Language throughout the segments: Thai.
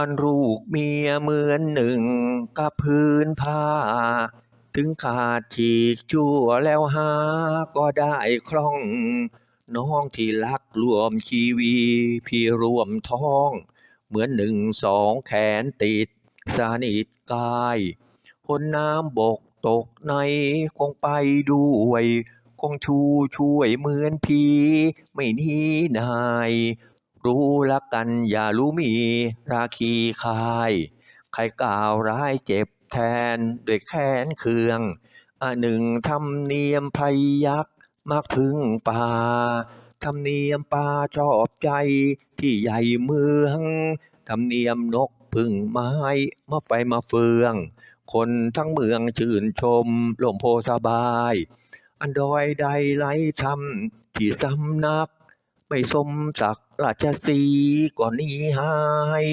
อันลูกเมียเหมือนหนึ่งกับพื้นผ้า ถึงขาดฉีกชั่วแล้วหาก็ได้คล่อง น้องที่รักรวมชีวีพี่รวมท้อง เหมือนหนึ่งสองแขนติดสนิทกายคนน้ำบกตกในคงไปด้วย คงชูช่วยเหมือนพีไม่หนีนาย รู้รักกันอย่ารู้มีราคีคาย ใครกล่าวร้ายเจ็บแทนด้วยแค้นเคืองอันหนึ่งธรรมเนียมพยักมักพึ่งป่าธรรมเนียมป่าชอบใจที่ใหญ่เมืองธรรมเนียมนกพึ่งไม้มาไฟมาเฟือง คนทั้งเมืองชื่นชมลมโพสบาย อันดอยใดไร้ธรรมที่สำนัก ไม่สมศักดิ์ราชสีก่อนนี้หาย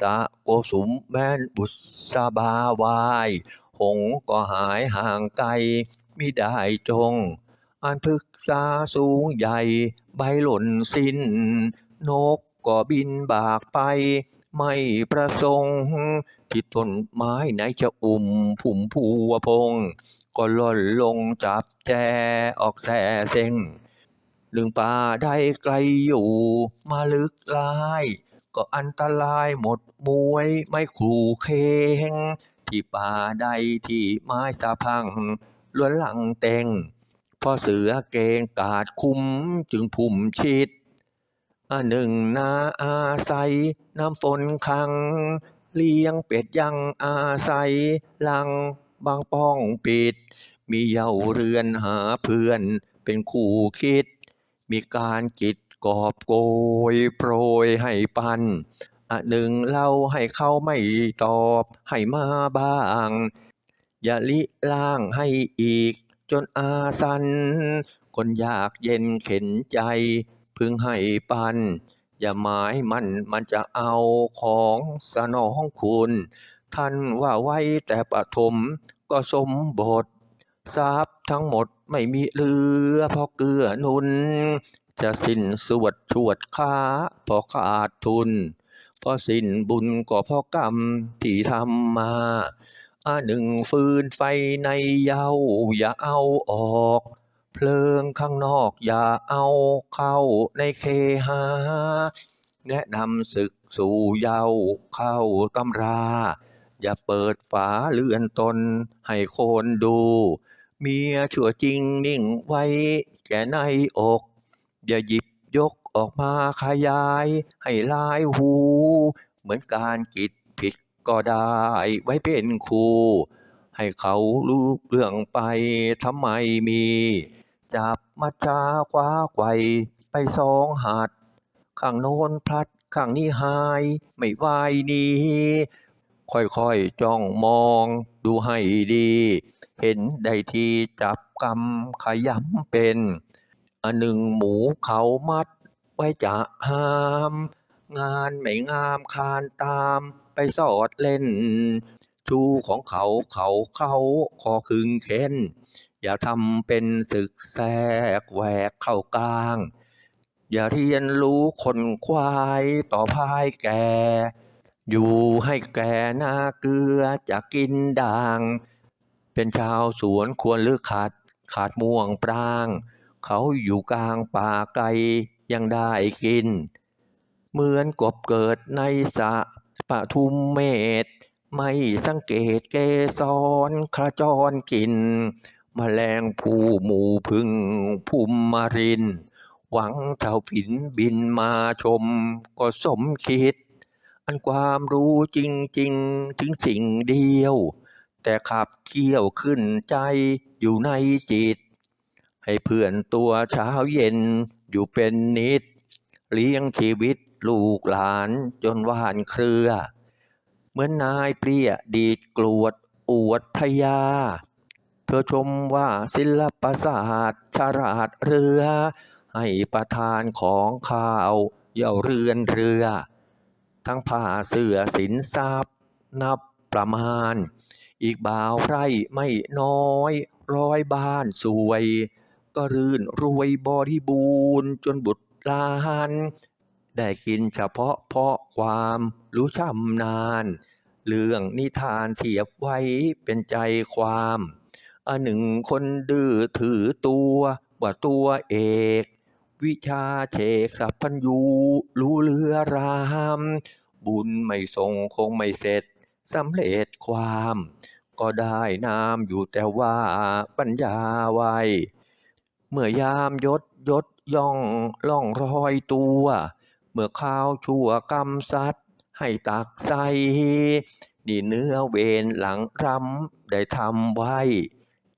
สะโกสุมแม่นบุษบาวาย หงก็หายห่างไกลมิได้จง อันพึกษาสูงใหญ่ใบหล่นสิ้น นกก็บินบากไป ไม่ประสงค์ที่ต้นไม้ไหนจะอุ่มผุ่มพัวพง ก็หล่นลงจับแจออกแส่เซ็ง หนึ่งป่าได้ไกลอยู่ มาลึกลาย ก็อันตรายหมดมวยไม่ขู่เคงที่ป่าใดที่ไม้สะพังล้วนหลังเต็งพอเสือเกงกาดคุ้มจึงพุ่มชิดอันหนึ่งนาอาศัยน้ำฝนขัง เลี้ยงเป็ดยังอาศัยลังบางป้องปิด มีเหย้าเรือนหาเพื่อนเป็นคู่คิด มีการกิจกอบโกยโปรยให้ปันอันหนึ่งเล่าให้เขาไม่ตอบให้มาบ้าง อย่าลิล่างให้อีก จนอาสัน คนอยากเย็นเข็นใจ พึงให้ปัน อย่าหมายมันมันจะเอาของสนองคุณ ท่านว่าไว้แต่ปฐมก็สมบททรัพย์ทั้งหมด ไม่มีเหลือเพราะเกื้อหนุน จะสิ้นสวดชวดค้าเพราะขาดทุนเพราะสิ้นบุญก็เพราะกรรมที่ทำมาอันหนึ่งฟืนไฟในเย้าอย่าเอาออก เพลิงข้างนอกอย่าเอาเข้าในเคหา แนะนำศึกสู่เย้าเข้าตำรา อย่าเปิดฝาเลื่อนตนให้โคนดู เมียชั่วจริงนิ่งไว้แก่ในอก อย่าหยิบยกออกมาขยาย ให้ลายหู เหมือนการกิจผิดก็ได้ไว้เป็นครูให้เขารู้เรื่องไปทำไมมี จับมัจจาคว้าไกวไปสองหัด ข้างโน้นพลัดข้างนี้หาย ไม่ไหวนี้ ค่อยๆ จ้องมองดูให้ดี เห็นได้ทีจับกำขยำเป็น อันหนึ่งหมูเขามัดไว้จะห้าม งานไม่งามคานตามไปสอดเล่น ชูของเขาเขาเขาขอคึงเข็นอย่าทำเป็นศึกแทกแหวกเข้ากลาง อย่าเรียนรู้คนควายต่อพายแก่ อยู่ให้แก่หน้าเกลือจะกินด่าง เป็นชาวสวนควรหรือขาดขาดม่วงปราง เขาอยู่กลางป่าไกลยังได้กิน เหมือนกบเกิดในสะปะทุมเมษไม่สังเกตเกสรขจรกินแมลงผู้หมู่พึ่งภูมิมาริน หวังเท่าฝินบินมาชมก็สมคิด อันความรู้จริงๆ ถึงสิ่งเดียว แต่ขับเคี่ยวขึ้นใจอยู่ในจิต ให้เพื่อนตัวเช้าเย็นอยู่เป็นนิด เลี้ยงชีวิตลูกหลานจนหวานเครือ เหมือนนายเปรี้ยดีดกรวดอวดพยา เธอชมว่าศิลปศาสตร์ฉลาดเรือ ให้ประทานของข้าวเย่าเรือนเรือ ทั้งผ้าเสื้อสินทรัพย์ นับประมาณ อีกบ่าวไร่ไม่น้อย ร้อยบ้านสวย ก็รื่นรวยบริบูรณ์จนบุตรลานได้กินเฉพาะเพราะความรู้ช่ำนาญเรื่องนิทานเทียบไว้เป็นใจความอันหนึ่งคนดื้อถือตัวว่าตัวเอก วิชาเชกสัพพัญญูรู้เรือราม บุญไม่ส่งคงไม่เสร็จสำเร็จความ ก็ได้นามอยู่แต่ว่าปัญญาไวเมื่อยามยศยศย่องล่องรอยตัว เมื่อข้าวชั่วกรรมสัตว์ให้ตักใส่นี่เนื้อเวรหลังรำได้ทำไว้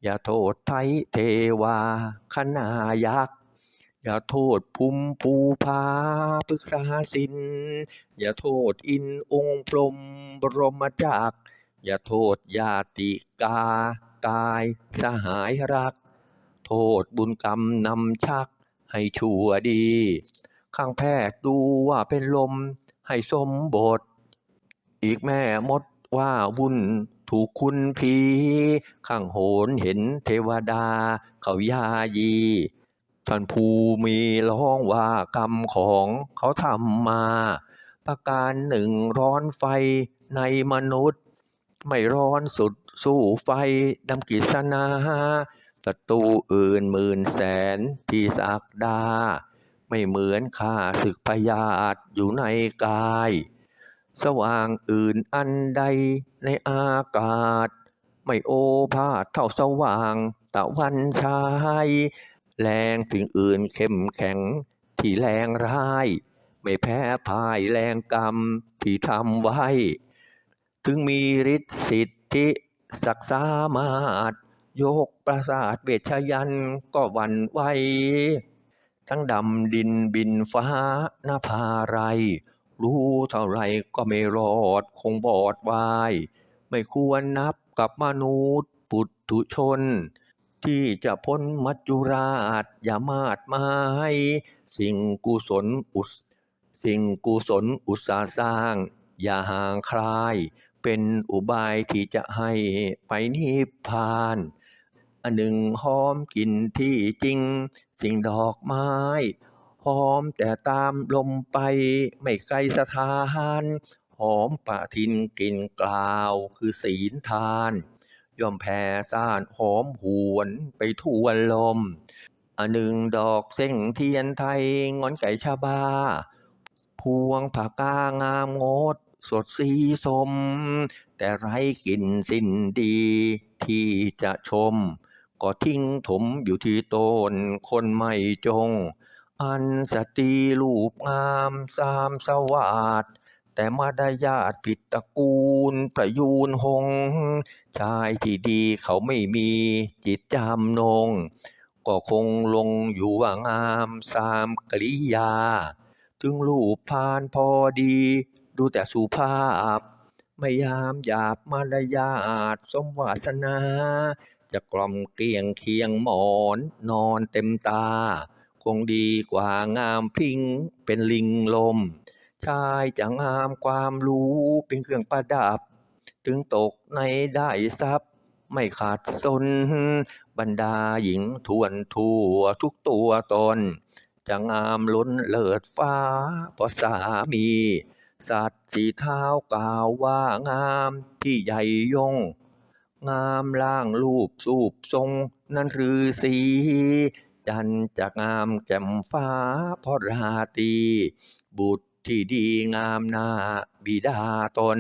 อย่าโทษไทยเทวาคณายักษ์ อย่าโทษภูมิภูพาปรึกษาสิน อย่าโทษอินองค์พรมบรมจัก อย่าโทษญาติกา กายสหายรัก โทษบุญกรรมนำชักให้ชั่วดี ข้างแพทย์ดูว่าเป็นลมให้สมบท อีกแม่มดว่าวุ่นถูกคุณผี ข้างโหนเห็นเทวดาเขายายี ท่านผู้มีร้องว่ากรรมของเขาทำมา ประการหนึ่งร้อนไฟในมนุษย์ ไม่ร้อนสุดสู้ไฟดำกิษณาศัตรูอื่นหมื่นแสนที่สักดา ไม่เหมือนข้าศึกพยาธิอยู่ในกาย สว่างอื่นอันใดในอากาศ ไม่โอภาสเท่าสว่างตะวันชาย แรงสิ่งอื่นเข้มแข็ง ที่แรงร้าย ไม่แพ้พายแรงกรรมที่ทำไว้ ถึงมีฤทธิ์สิทธิศักดิ์สามารถยกปราสาทเวชยันต์ก็วันไหวทั้งดำดินบินฟ้านภาไร รู้เท่าไรก็ไม่รอดคงบอดวาย ไม่ควรนับกับมนุษย์ปุถุชน ที่จะพ้นมัจจุราชอย่ามาดไม้สิ่งกุศลอุสสิ่งกุศลอุตสาสร้าง อย่าห่างคลาย เป็นอุบายที่จะให้ไปนิพพานอันหนึ่งหอมกลิ่นที่จริง สิ่งดอกไม้หอมแต่ตามลมไปไม่ไกลสถานหอมป่าทินกลิ่นกล่าวคือศีลทาน ย่อมแผ่ซ่านหอมหวนไปทั่วลมอันหนึ่งดอกเส้งเทียนไทยงอนไก่ชาบา พวงผากกางามงด สดสีสม แต่ไร้กลิ่นสิ้นดีที่จะชม ก็ทิ้งถมอยู่ที่ต้นคนไม่จง อันสตรีรูปงามสามสวาด แต่มาได้ญาติผิดตระกูลประยูนหง ชายที่ดีเขาไม่มีจิตจำนง ก็คงลงอยู่ว่างามสามกริยา ถึงรูปพานพอดี ดูแต่สุภาพ ไม่ยามหยาบมารยาทสมวาสนา จะกล่อมเกลียงเคียงหมอนนอนเต็มตา คงดีกว่างามพิงเป็นลิงลม ชายจะงามความรู้เป็นเครื่องประดับ ถึงตกในได้ทรัพย์ ไม่ขาดสน บรรดาหญิงทวนทั่วทุกตัวตน จะงามล้นเลิศฟ้าเพราะสามี สัตว์สีเท้ากล่าวว่างามที่ใหญ่ยง งามล่างรูปสูบทรงนั้นรือสี จันจะงามแจ่มฟ้าเพราะราตรีบุตร ที่ดีงามหน้าบิดาตน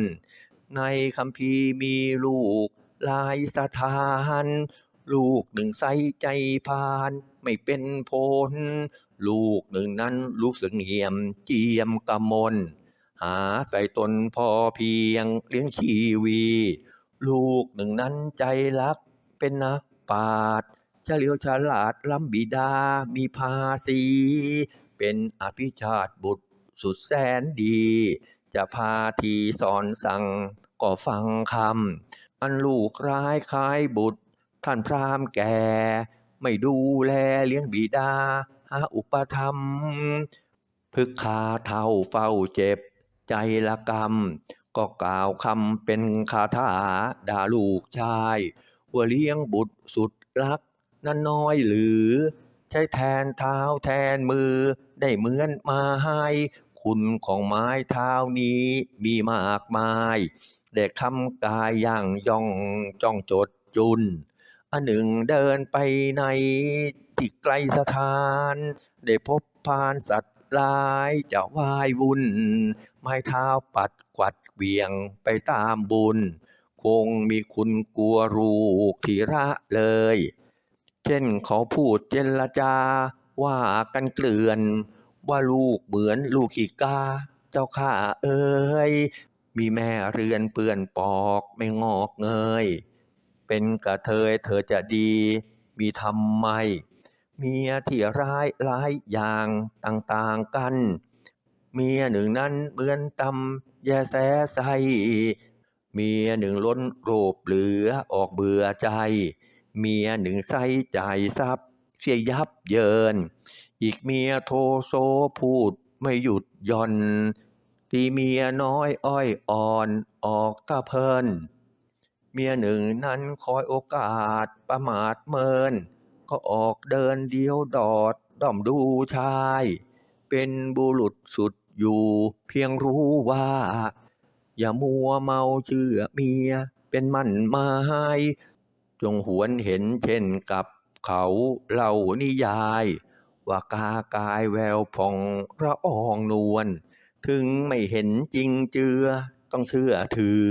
ในคัมภีร์มีลูกหลายสถาน ลูกหนึ่งใสใจพานไม่เป็นผลลูกหนึ่งนั้นลูกเสงี่ยมเจียมกมลหาใส่ตนพอเพียงเลี้ยงชีวี ลูกหนึ่งนั้นใจรักเป็นนักปราชญ์เฉลียวฉลาดล้ำบิดามีภาษี เป็นอภิชาติบุตร สุดแสนดี จะพาทีสอนสั่งก็ฟังคำอันลูกร้ายคล้ายบุตร ท่านพรามแก่ ไม่ดูแลเลี้ยงบิดาหาอุปธรรมพึกคาเท่าเฝ้าเจ็บ ใจละกรรม ก็กล่าวคำเป็นคาถาด่าลูกชาย ว่าเลี้ยงบุตรสุดรักนั้นน้อยหรือ ใช้แทนเท้าแทนมือได้เหมือนไม้ คุณของไม้เท้านี้มีมากมายแต่คำกายย่างย่องจ้องจดจุนอันหนึ่งเดินไปในที่ไกลสถาน ได้พบพานสัตว์ร้ายจะวายวุ่น ไม้เท้าปัดกวัดเวี่ยงไปตามบุญ คงมีคุณกลัวลูกทีระเลย เช่นเขาพูดเจรจาว่ากันเกลื่อน ว่าลูกเหมือนลูกขี้กา เจ้าข้าเอ๋ยมีแม่เรือนเปื้อนปอกไม่งอกเงย เป็นกระเทยเธอจะดี มีทำไม เมียที่ร้ายหลายอย่างต่างๆกัน เมียหนึ่งนั้นเหมือนตำแยแสใสเมียหนึ่งล้นโรบเหลือออกเบื่อใจ เมียหนึ่งใส่ใจทรัพย เสียยับเยิน อีกเมียโทโซพูดไม่หยุดย่อนตีเมียน้อยอ้อยอ่อนออกตะเพิน เมียหนึ่งนั้นคอยโอกาสประมาทเมิน ก็ออกเดินเดียวดอดด้อมดูชาย เป็นบุรุษสุดอยู่เพียงรู้ว่า อย่ามัวเมาเชื่อเมียเป็นมั่นหมายจงหวนเห็นเช่นกับ เขาเล่านิยาย ว่ากากายแววผ่องระอองนวลถึงไม่เห็นจริงเจือต้องเชื่อถือ